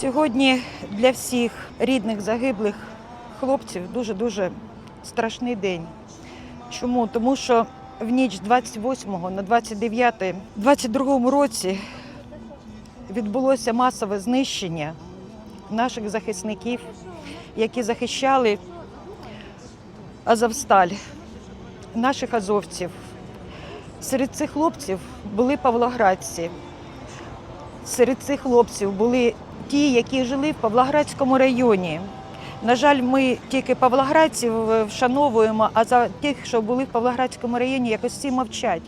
Сьогодні для всіх рідних загиблих хлопців дуже-дуже страшний день. Чому? Тому що в ніч 28 на 29 22 році відбулося масове знищення наших захисників, які захищали Азовсталь, наших азовців. Серед цих хлопців були павлоградці. Серед цих хлопців були ті, які жили в Павлоградському районі. На жаль, ми тільки павлоградців е, вшановуємо, а за тих, що були в Павлоградському районі, якось всі мовчать.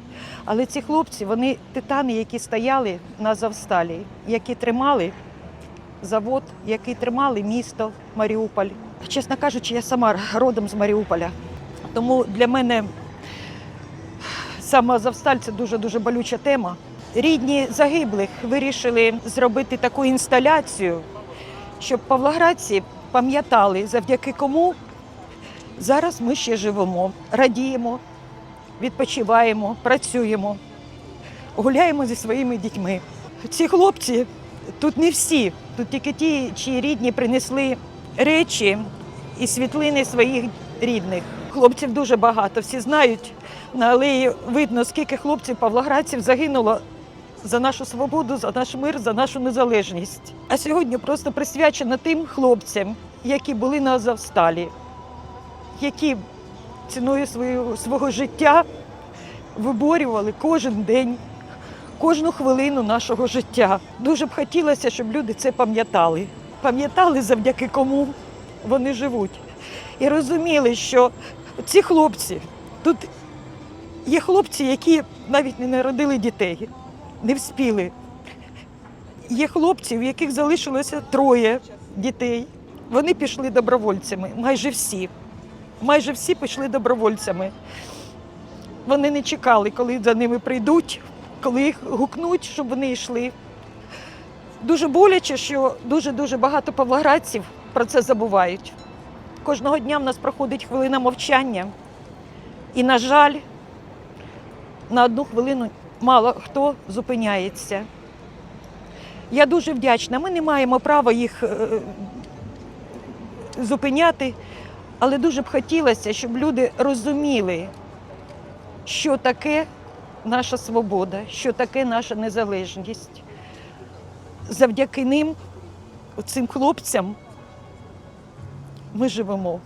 Але ці хлопці, вони титани, які стояли на Завсталі, які тримали завод, які тримали місто Маріуполь. Чесно кажучи, я сама родом з Маріуполя. Тому для мене саме Азовсталь це дуже-дуже болюча тема. Рідні загиблих вирішили зробити таку інсталяцію, щоб павлоградці пам'ятали, завдяки кому зараз ми ще живемо, радіємо, відпочиваємо, працюємо, гуляємо зі своїми дітьми. Ці хлопці тут не всі, тут тільки ті, чиї рідні принесли речі і світлини своїх рідних. Хлопців дуже багато. Всі знають на алеї видно, скільки хлопців павлоградців загинуло за нашу свободу, за наш мир, за нашу незалежність. А сьогодні просто присвячено тим хлопцям, які були на Азовсталі, які ціною свою, свого життя виборювали кожен день, кожну хвилину нашого життя. Дуже б хотілося, щоб люди це пам'ятали. Пам'ятали, завдяки кому вони живуть. І розуміли, що ці хлопці тут є хлопці, які навіть не народили дітей, не вспіли. Є хлопці, в яких залишилося троє дітей. Вони пішли добровольцями, майже всі. Майже всі пішли добровольцями. Вони не чекали, коли за ними прийдуть, коли їх гукнуть, щоб вони йшли. Дуже боляче, що дуже-дуже багато павлоградців про це забувають. Кожного дня в нас проходить хвилина мовчання. І, на жаль, на одну хвилину мало хто зупиняється. Я дуже вдячна. Ми не маємо права їх е, зупиняти, але дуже б хотілося, щоб люди розуміли, що таке наша свобода, що таке наша незалежність. Завдяки ним, цим хлопцям, ми живемо.